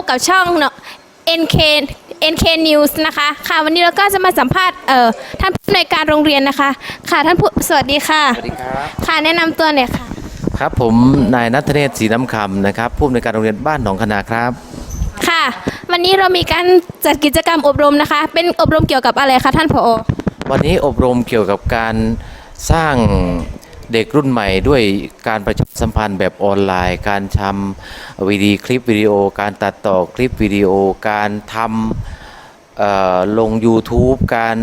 บกับช่องเนาะ NK NK News นะคะ ค่ะ วันนี้เราก็จะมาสัมภาษณ์เอ่อท่านผู้อำนวยการโรงเรียนนะคะ ค่ะท่านผู้สวัสดีค่ะสวัสดีครับค่ะแนะนำตัวหน่อยค่ะ ครับผมนายนัทเนศศรีน้ำคำนะครับผู้อำนวยการโรงเรียนบ้านหนองคณาครับค่ะ วันนี้เรามีการจัดกิจกรรมอบรมนะคะ เป็นอบรมเกี่ยวกับอะไรคะท่านผอ วันนี้อบรมเกี่ยวกับการสร้าง เด็กรุ่นใหม่ด้วยการประชาสัมพันธ์แบบออนไลน์ การทำวิดีคลิปวิดีโอ การตัดต่อคลิปวิดีโอ การทำลง YouTube การ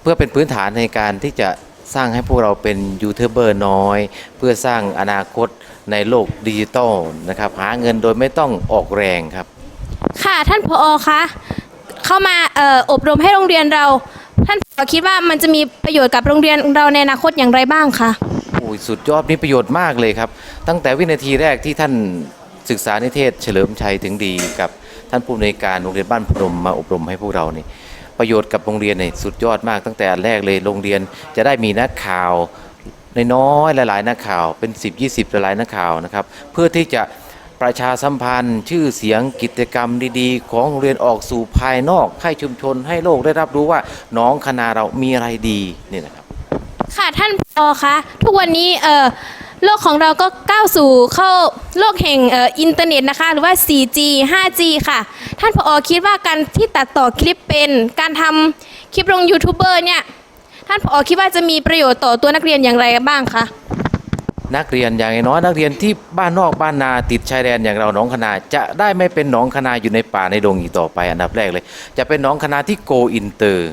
เพื่อเป็นพื้นฐานในการที่จะสร้างให้พวกเราเป็นยูทูบเบอร์น้อย เพื่อสร้างอนาคตในโลกดิจิตอลนะครับ หาเงินโดยไม่ต้องออกแรงครับ ค่ะท่านผอคะเข้ามาอออบรมให้โรงเรียนเรา ท่านผอคิดว่ามันจะมีประโยชน์กับโรงเรียนเราในอนาคตอย่างไรบ้างคะโอ้ยสุดยอดมีประโยชน์มากเลยครับ ตั้งแต่วินาทีแรกที่ท่านศึกษานิเทศ เฉลิมชัยถึงดีกับท่านผู้อำนวยการโรงเรียนบ้านพรมมาอบรมให้พวกเรานี่ประโยชน์กับโรงเรียนเนี่ยสุดยอดมากตั้งแต่แรกเลยโรงเรียนจะได้มีนักข่าวน้อยๆหลายๆนักข่าวเป็น 10 20หลายๆนักข่าวนะครับเพื่อที่จะ ประชาสัมพันธ์ ชื่อเสียงกิจกรรมดีๆ ของโรงเรียนออกสู่ภายนอกให้ชุมชนให้โลกได้รับรู้ว่าน้องคณะเรามีอะไรดีนี่นะครับ ค่ะท่านผอคะทุกวันนี้เอ่อโลกของเราก็ก้าวสู่เข้าโลกแห่งเอ่ออินเทอร์เน็ตนะคะ หรือว่า 4G 5G ค่ะ ท่านผอคิดว่าการที่ตัดต่อคลิปเป็นการทำคลิปลงยูทูบเบอร์เนี่ยท่านผอคิดว่าจะมีประโยชน์ต่อตัวนักเรียนอย่างไรบ้างคะ นักเรียนอย่างน้อยนักเรียนที่บ้านนอกบ้านนาติดชายแดนอย่างเราหนองคณาจะได้ไม่เป็นหนองคณาอยู่ในป่าในดงอีกต่อไปอันดับแรกเลย จะเป็นหนองคณาที่โกอินเตอร์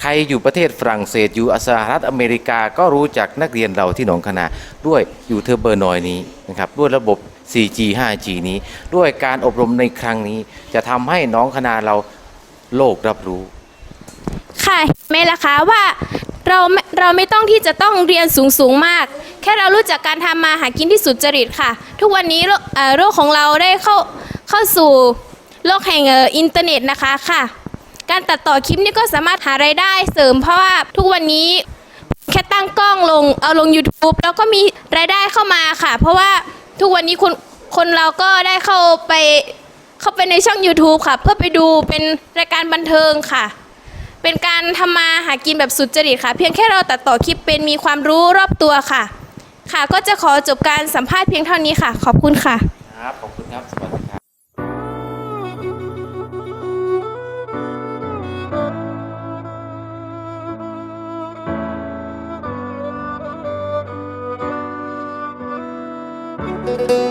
ใครอยู่ประเทศฝรั่งเศสอยู่สหรัฐอเมริกาก็รู้จักนักเรียนเราที่หนองคณาด้วยอยู่เทอร์เบอร์นอยนี้นะครับด้วยระบบ 4G 5G นี้ด้วยการอบรมในครั้งนี้ จะทำให้น้องคณาเราโลกรับรู้ ค่ะไหมล่ะคะว่าเราเราไม่ต้องที่จะต้องเรียนสูงสูงมาก ค่เรารู้จักการทำมาหากินที่สุจริตค่ะ ทุกวันนี้โลกของเราได้เข้าเข้าสู่โลกแห่งอินเทอร์เน็ตนะคะค่ะ การตัดต่อคลิปนี่ก็สามารถหารายได้เสริม เพราะว่าทุกวันนี้แค่ตั้งกล้องลงเอาลง YouTube แล้วก็มีรายได้เข้ามาค่ะ เพราะว่าทุกวันนี้คนคนเราก็ได้เข้าไปเข้าไปในช่อง YouTube ค่ะ เพื่อไปดูเป็นรายการบันเทิงค่ะ เป็นการทำมาหากินแบบสุจริตค่ะ เพียงแค่เราตัดต่อคลิปเป็นมีความรู้รอบตัวค่ะ ค่ะ ก็จะขอจบการสัมภาษณ์เพียงเท่านี้ค่ะ ขอบคุณค่ะ ครับ ขอบคุณครับ สวัสดีครับ Thank